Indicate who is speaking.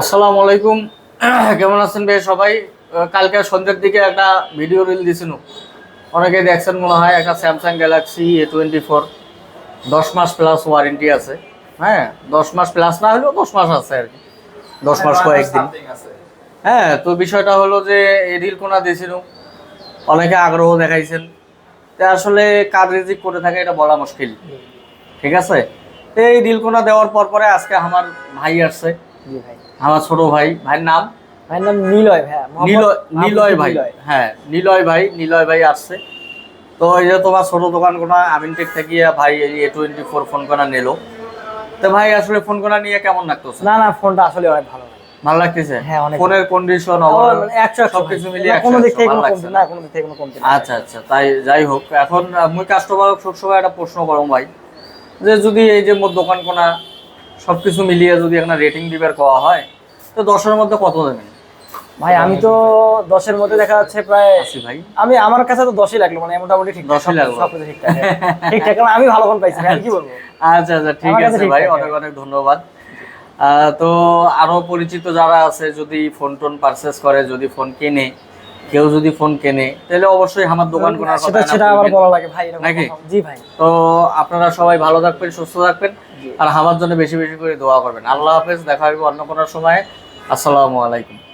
Speaker 1: আসসালামু আলাইকুম। কেমন আছেন ভাই সবাই? কালকে সন্ধ্যের দিকে একটা ভিডিও রিল দিছিল অনেকে দেখছেন মনে হয় একটা Samsung Galaxy A twenty four দশ মাস প্লাস ওয়ারেন্টি আছে। হ্যাঁ দশ মাস প্লাস না হলেও দশ মাস আছে আর কি। দশ মাস কয়েকদিন হ্যাঁ তো বিষয়টা হলো যে এই রিল কোনা দিয়েছিল অনেকে আগ্রহ দেখাইছেন। তা আসলে কার রিজিক করে থাকে এটা বলা মুশকিল। ঠিক আছে? এই রিল কোনা দেওয়ার পর পরে আজকে আমার ভাই আসছে।
Speaker 2: জি ভাই।
Speaker 1: আমার ছোট ভাই ভাইয়ের নাম?
Speaker 2: ভাইয়ের নাম নিলয় ভাই
Speaker 1: নিলয় নিলয়। ভাই। হ্যাঁ নিলয় ভাই নিলয় ভাই আসছে। তো এই যে তোমার ছোট দোকান কোনা আমিনটেক থেকে ভাই এই এ টোয়েন্টি ফোর ফোন কোনা নিল। তো ভাই আসলে ফোন কোনা নিয়ে কেমন লাগতেছে?
Speaker 2: না না ফোনটা আসলে অনেক ভালো
Speaker 1: ভালো লাগতেছে?
Speaker 2: হ্যাঁ, অনেক
Speaker 1: ফোনের কন্ডিশন
Speaker 2: একশো
Speaker 1: সবকিছু মিলিয়ে
Speaker 2: না, কোনো দিক থেকে কোনো কমতি
Speaker 1: না?
Speaker 2: কোনো দিক থেকে কোনো কমতি না।
Speaker 1: আচ্ছা আচ্ছা তাই যাই হোক এখন মুই কাস্টমার সবসময় একটা প্রশ্ন করম ভাই। যে যদি এই যে মোর দোকান কোনা সবকিছু মিলিয়ে যদি একটা রেটিং দিবার কওয়া হয় তো দশের মধ্যে কত দেবেন?
Speaker 2: ভাই আমি তো দশের মধ্যে দেখা যাচ্ছে প্রায়
Speaker 1: ভাই।
Speaker 2: আমি আমার কাছে তো দশই লাগল মানে মোটামুটি ঠিক
Speaker 1: দশই লাগল।
Speaker 2: সব কিছু ঠিকঠাক হ্যাঁ। ঠিকঠাক কারণ আমি ভালো ফোন পাইছি আমি কি বলব?
Speaker 1: আচ্ছা আচ্ছা ঠিক আছে ভাই অনেক অনেক ধন্যবাদ। তো আরও পরিচিত যারা আছে যদি ফোন টোন পারচেস করে যদি ফোন কেনে কেউ যদি ফোন কেনে তাহলে অবশ্যই আমার দোকান করার কথা
Speaker 2: সেটা আবার বলা লাগে ভাই
Speaker 1: নাকি?
Speaker 2: জি ভাই।
Speaker 1: তো আপনারা সবাই ভালো থাকবেন সুস্থ থাকবেন। আর আমার জন্য বেশি বেশি করে দোয়া করবেন। আল্লাহ হাফেজ, দেখা হবে অন্য কোনো সময়। আসসালামু আলাইকুম।